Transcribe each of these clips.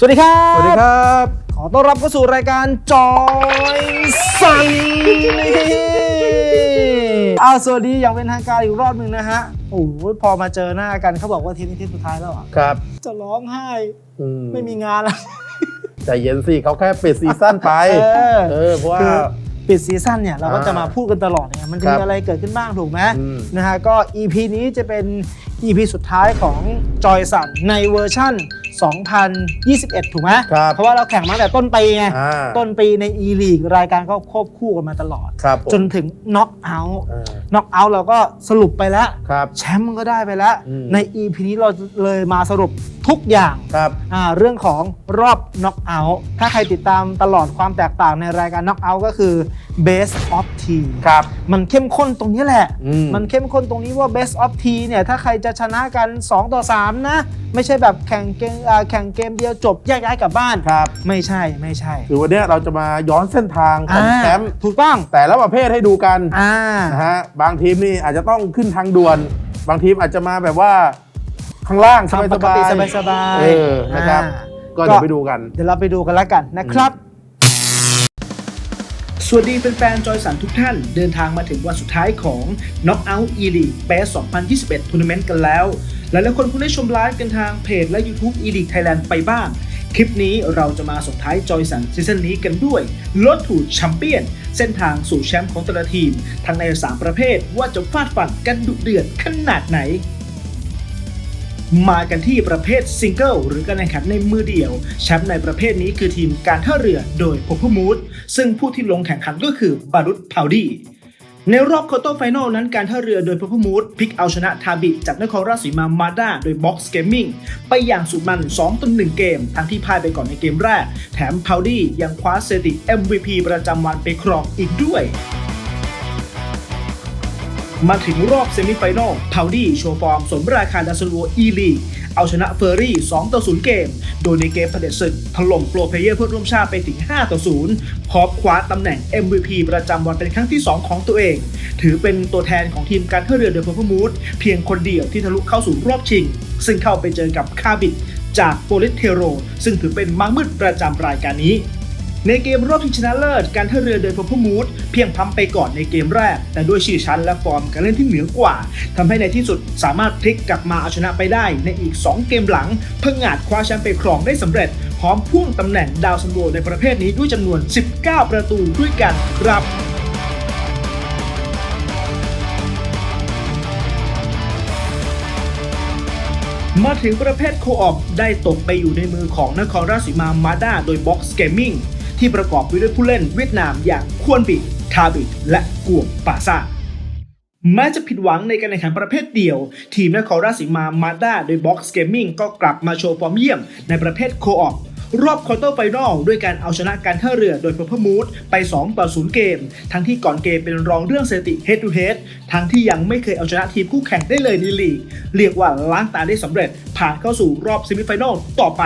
สวัสดีครับ สวัสดีครับ ขอต้อนรับเข้าสู่รายการจอยสันอ้าวสวัสดีอย่างเป็นทางการอีกรอบหนึ่งนะฮะ โอ้โหพอมาเจอหน้ากันเขาบอกว่าเทปนี้เทปสุดท้ายแล้วอะ ครับ จะร้องไห้อืไม่มีงานแล้วใจเย็นสิเขาแค่ปิดซีซั่นไป เออเออเพราะว่าคือปิดซีซั่นเนี่ยเราก็อ่าจะมาพูดกันตลอดเนี่ยมันจะครัมีบอะไรเกิดขึ้นบ้างถูกไหมอืมนะฮะก็ EP นี้จะเป็น EP สุดท้ายของจอยสันในเวอร์ชั่น 2021 ถูกไหมครับเพราะว่าเราแข่งมาตั้งแต่ต้นปีไง อ่าต้นปีใน e-league รายการก็ควบคู่กันมาตลอด ครับผมจนถึง knock out อ่า knock out เราก็สรุปไปแล้ว ครับ แชมป์มันก็ได้ไปแล้ว อืม ใน EP นี้เราเลยมาสรุป ทุกอย่างครับอ่าเรื่องของรอบ knock out ถ้าใครติดตามตลอดความแตกต่างในรายการ knock out ก็คือ best of team ครับ มันเข้มข้นตรงนี้แหละ อืม มันเข้มข้นตรงนี้ว่า best of t เนี่ยถ้าใครจะชนะกัน 2 ต่อ 3 นะ ไม่ใช่แบบแข่งเกมอ่าแข่งเกมเดียวจบแยกย้ายกลับบ้าน ครับไม่ใช่ไม่ใช่คือวันเนี้ยเราจะมาย้อนเส้นทางของอ่าแชมป์ถูกต้องแต่ละประเภทให้ดูกันอ่า นะฮะบางทีมนี่อาจจะต้องขึ้นทางด่วน บางทีมอาจจะมาแบบว่า ข้างล่างสบายปสกบาติยสบายสบายเออนะครับอ่าก็เดี๋ยวไปดูกัน เดี๋ยวเราไปดูกันแล้วกันนะครับสวัสดีแฟนๆจอยสันทุกท่านเดินทางมาถึงวันสุดท้ายของ Knockout E-League PES 2021 Tournament กันแล้ว หลายๆคนคงได้ชมไลฟ์กันทางเพจและ YouTube E-League Thailand ไปบ้าง คลิปนี้เราจะมาส่งท้ายจอยสันซีซั่นนี้กันด้วยลดถูดแชมเปี้ยน เส้นทางสู่แชมป์ของแต่ละทีม ทั้งใน 3 ประเภทว่าจะฟาดฟันกันดุเดือดขนาดไหน มากันที่ประเภทซิงเกิลหรือการแข่งขันในมือเดียว แชมป์ในประเภทนี้คือทีมการท่าเรือโดยพพมูดซึ่งผู้ที่ลงแข่งขันก็คือบารุตพาวดีในรอบควอเตอร์ไฟนอลนั้นการท่าเรือโดยพพมูดพลิกเอาชนะทาบิจากนครราชสีมามาด้าโดยบ็อกซ์เกมมิ่งไปอย่างสุดมัน 2ต่อ1เกม ทั้งที่พ่ายไปก่อนในเกมแรก แถมพาวดียังคว้าสถิติ MVP ประจำวันไปครองอีกด้วย มาถึงรอบเซมิไฟแนลพาวดี้โชว์ฟอร์มสมราคาดาสลัวอีลีเอาชนะเฟอร์รี่ 2 ต่อ 0 เกม โดยในเกมเผด็จศึก ถล่มโปรเพเยอร์เพื่อนร่วมชาติไปถึง 5 ต่อ 0 พร้อมคว้าตำแหน่ง MVP ประจำวันเป็นครั้งที่ 2 ของตัวเอง ถือเป็นตัวแทนของทีมการท่าเรือเดอะเพอร์พมูดเพียงคนเดียวที่ทะลุเข้าสู่รอบชิง ซึ่งเข้าไปเจอกับคาบิดจากโปลิสเทโร ซึ่งถือเป็นม้ามืดประจำรายการนี้ ในเกมรอบชิงชนะเลิศการท่าเรือเดินพพมูดเพียงพล้ำไปก่อนในเกมแรก แต่ด้วยชื่อชั้นและฟอร์มการเล่นที่เหนือกว่าทำให้ในที่สุดสามารถพลิกกลับมาเอาชนะไปได้ในอีก 2 เกมหลังเพิ่งอาจคว้าแชมป์ไปครองได้สำเร็จ พร้อมพ่วงตำแหน่งดาวซันโวในประเภทนี้ด้วยจำนวน 19 ประตูด้วยกันครับมาถึงประเภทโคออปได้ตกไปอยู่ในมือของนครราชสีมามาด้าโดย Box Gaming ที่ประกอบไปด้วยผู้เล่นเวียดนามอย่างควนบิทาบิและกวงปาซาแม้จะผิดหวังในการแข่งขันประเภทเดียว ทีมนครราชสีมามาด้าโดย Box Gaming ก็กลับมาโชว์ฟอร์มเยี่ยมในประเภทโคออปรอบควอเตอร์ไฟนอลด้วยการเอาชนะการท่าเรือโดย p พ r มูดไป 2 ต่อ 0 เกม ทั้งที่ก่อนเกมเป็นรองเรื่องสถิติ head to head ทั้งที่ยังไม่เคยเอาชนะทีมคู่แข่งได้เลยในลีก เรียกว่าล้างตาได้สำเร็จผ่านเข้าสู่รอบเซมิไฟแนลต่อไป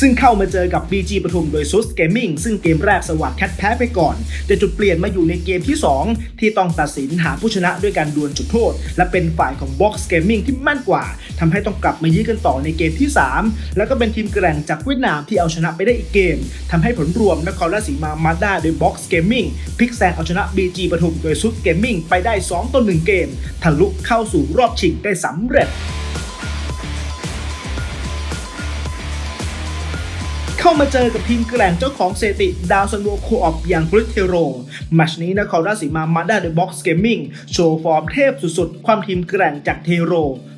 ซึ่งเข้ามาเจอกับ BG ปทุมโดยซุสเกมมิ่งซึ่งเกมแรกสวัสดแคทแพ้ไปก่อน แต่จุดเปลี่ยนมาอยู่ในเกมที่ 2 ที่ต้องตัดสินหาผู้ชนะด้วยการดวลจุดโทษ และเป็นฝ่ายของ Box Gaming ที่แม่นกว่าทำให้ต้องกลับมายื้อกันต่อในเกมที่ 3 แล้วก็เป็นทีมแกร่งจากเวียดนามที่เอาชนะไปได้อีกเกมทำให้ผลรวมนครราชสีมามาด้าโดย Box Gaming พลิกแซงเอาชนะ BG ปทุมโดยซุสเกมมิ่งไปได้2ต่อ1เกมทะลุเข้าสู่รอบชิงได้สำเร็จ เข้ามาเจอกับทีมแกร่งเจ้าของเซติดาวซันโวโคออปอย่างพลิเทโรแมชนี้นครราชสีมามาด้าโดยบ็อกซ์เกมมิ่งโชว์ฟอร์มเทพสุดๆ ความทีมแกร่งจากเทโร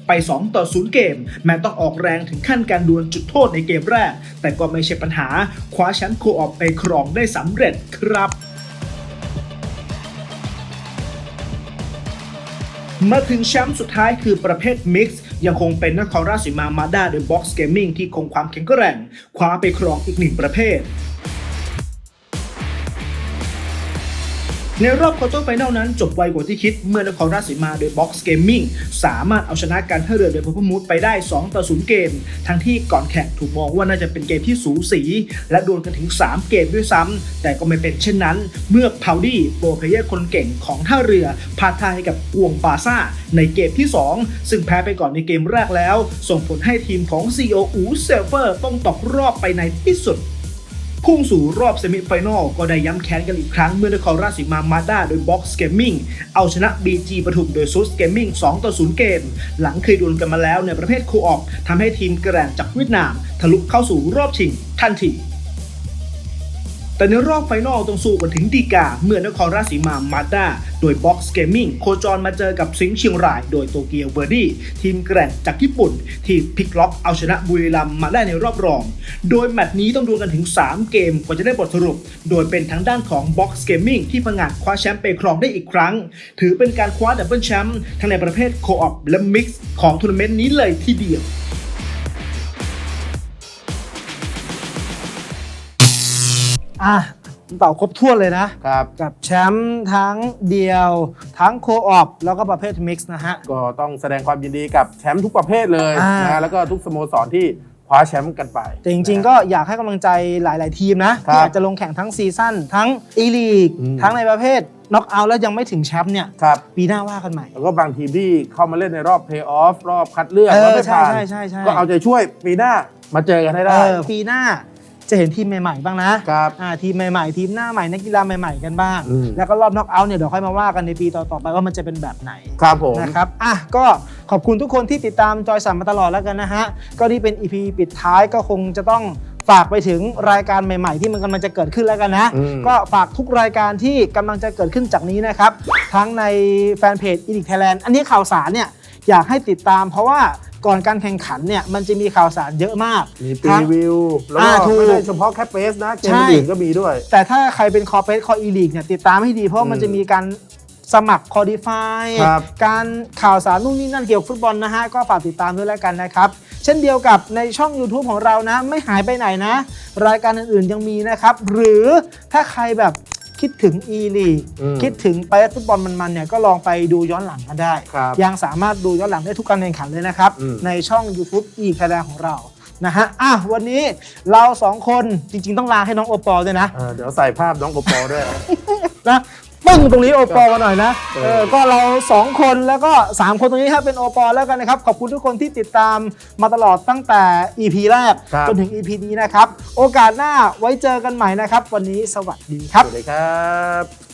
ไป 2 ต่อ 0 เกม แม้ต้องออกแรงถึงขั้นการดวลจุดโทษในเกมแรก แต่ก็ไม่ใช่ปัญหา คว้าแชมป์โคออปไปครองได้สำเร็จครับมาถึงแชมป์สุดท้ายคือประเภทมิกซ์ ยังคงเป็นนครราชสีมามาด้าโดย Box Gaming ที่คงความแข็งแกร่ง คว้าไปครองอีกหนึ่งประเภท ในรอบควอเตอร์ไฟแนลนั้นจบไวกว่าที่คิดเมื่อนครราชสีมาโดย Box Gaming สามารถเอาชนะการท่าเรือโดยพพมูดไปได้ 2 ต่อ 0 เกม ทั้งที่ก่อนแข่งถูกมองว่าน่าจะเป็นเกมที่สูสี และดวลกันถึง 3 เกมด้วยซ้ำแต่ก็ไม่เป็นเช่นนั้น เมื่อพาวดี้โปรเพเยอร์คนเก่งของท่าเรือพาทายกับกวงปาซ่า ในเกมที่ 2 ซึ่งแพ้ไปก่อนในเกมแรกแล้ว ส่งผลให้ทีมของ CEO อูเซลเฟอร์ต้องตกรอบไปในที่สุด พุ่งสู่รอบเซมิไฟแนลก็ได้ย้ำแค้นกันอีกครั้งเมื่อนครราชสีมามาด้าโดยบ็อกซ์เกมมิ่งเอาชนะ BG ปทุมโดยซุสเกมมิ่ง2ต่อ0เกม หลังเคยดวลกันมาแล้วในประเภทโคออกทำให้ทีมแกร่งจากเวียดนาม ทะลุเข้าสู่รอบชิงทันที แต่ในรอบไฟนอลต้องสู้กันถึงดีกา เมื่อนครราชสีมามาด้าโดย Box Gaming โคจรมาเจอกับสิงห์เชียงราย โดยโตเกียวเบอร์ดี้ทีมแกร่งจากญี่ปุ่น ที่พลิกล็อกเอาชนะบุรีรัมมาได้ในรอบรอง โดยแมตช์นี้ต้องดูกันถึง 3 เกมกว่าจะได้บทสรุป โดยเป็นทางด้านของ Box Gaming ที่ผงาดคว้าแชมป์ไปครองได้อีกครั้ง ถือเป็นการคว้าดับเบิลแชมป์ทั้งในประเภทโคออปและมิกซ์ของทัวร์นาเมนต์นี้เลยทีเดียว อะเต่าครบถ้วนเลยนะ ครับ กับแชมป์ทั้งเดียว ทั้งโคออปแล้วก็ประเภทมิกซ์นะฮะ ก็ต้องแสดงความยินดีกับแชมป์ทุกประเภทเลยอ่าน นะแล้วก็ทุกสโมสรที่คว้าแชมป์กันไป แต่จริงนะๆก็อยากให้กำลังใจหลาย ๆ ทีมนะ ครับที่อาจจะลงแข่งทั้งซีซั่นทั้งอีลีก อืม ทั้งในประเภทน็อกเอาท์แล้วยังไม่ถึงแชมป์เนี่ย ครับ ปีหน้าว่ากันใหม่ แล้วก็บางทีมที่เข้ามาเล่นในรอบเพย์ออฟรอบคัดเลือกเออแล้วไม่ผ่านใช่ใช่ใช่ใช่ก็เอาใจช่วยปีหน้ามาเจอกันให้เอได้อปีหน้า จะเห็นทีมใหม่ๆบ้างนะครับอ่าทีมใหม่ๆ ทีมหน้าใหม่นักกีฬาใหม่ๆกันบ้าง อืม แล้วก็รอบน็อกเอาท์เนี่ยเดี๋ยวค่อยมาว่ากันในปีต่อๆไปว่ามันจะเป็นแบบไหน ครับผม นะครับอะก็ขอบคุณทุกคนที่ติดตามจอยสันมาตลอดแล้วกันนะฮะ ก็นี่เป็น EP ปิดท้ายก็คงจะต้องฝากไปถึงรายการใหม่ ๆ ที่มันกำลังจะเกิดขึ้นแล้วกันนะ อืม ก็ฝากทุกรายการที่กำลังจะเกิดขึ้นจากนี้นะครับ ทั้งในแฟนเพจ e d i c Thailand อันนี้ข่าวสารเนี่ยอยากให้ติดตามเพราะว่า ก่อนการแข่งขันเนี่ยมันจะมีข่าวสารเยอะมาก มีพรีทั้ง วิว แล้วอ่าก็ถูกไม่ได้เฉพาะแค่เปสนะ เกมใช่ อื่นก็มีด้วย แต่ถ้าใครเป็นคอเ e สคออีลีกเนี่ยติดตามให้ดีเพราะว่ามันอืมจะมีการสมัครคอดีฟายครับการข่าวสารนู่นนี่นั่นเกี่ยวกับฟุตบอลนะฮะ ก็ฝากติดตามด้วยแล้วกันนะครับ เช่นเดียวกับในช่อง YouTube ของเรานะ ไม่หายไปไหนนะ รายการอื่นๆยังมีนะครับ หรือถ้าใครแบบ คิดถึง e ลีกอืมคิดถึงไปฟุตบอลมันๆเนี่ยก็ลองไปดูย้อนหลังกันได้ ครับยังสามารถดูย้อนหลังได้ทุกการแข่งขันเลยนะครับ อืม ในช่อง YouTube e แค a ของเรานะฮะอะวันนี้เราสองคนจริง ๆ ต้องลาให้น้องโอปอลด้วยนะ เออเดี๋ยวใส่ภาพน้องโอปอลด้วย นะ ปึ้งตรงนี้โอปอลกันหน่อยนะเออเออก็เรา 2 คนแล้วก็ 3 คนตรงนี้ครับเป็นโอปอลแล้วกันนะครับ ขอบคุณทุกคนที่ติดตามมาตลอดตั้งแต่ EP แรกครับจนถึง EP นี้นะครับ โอกาสหน้าไว้เจอกันใหม่นะครับ วันนี้สวัสดีครับ สวัสดีครับ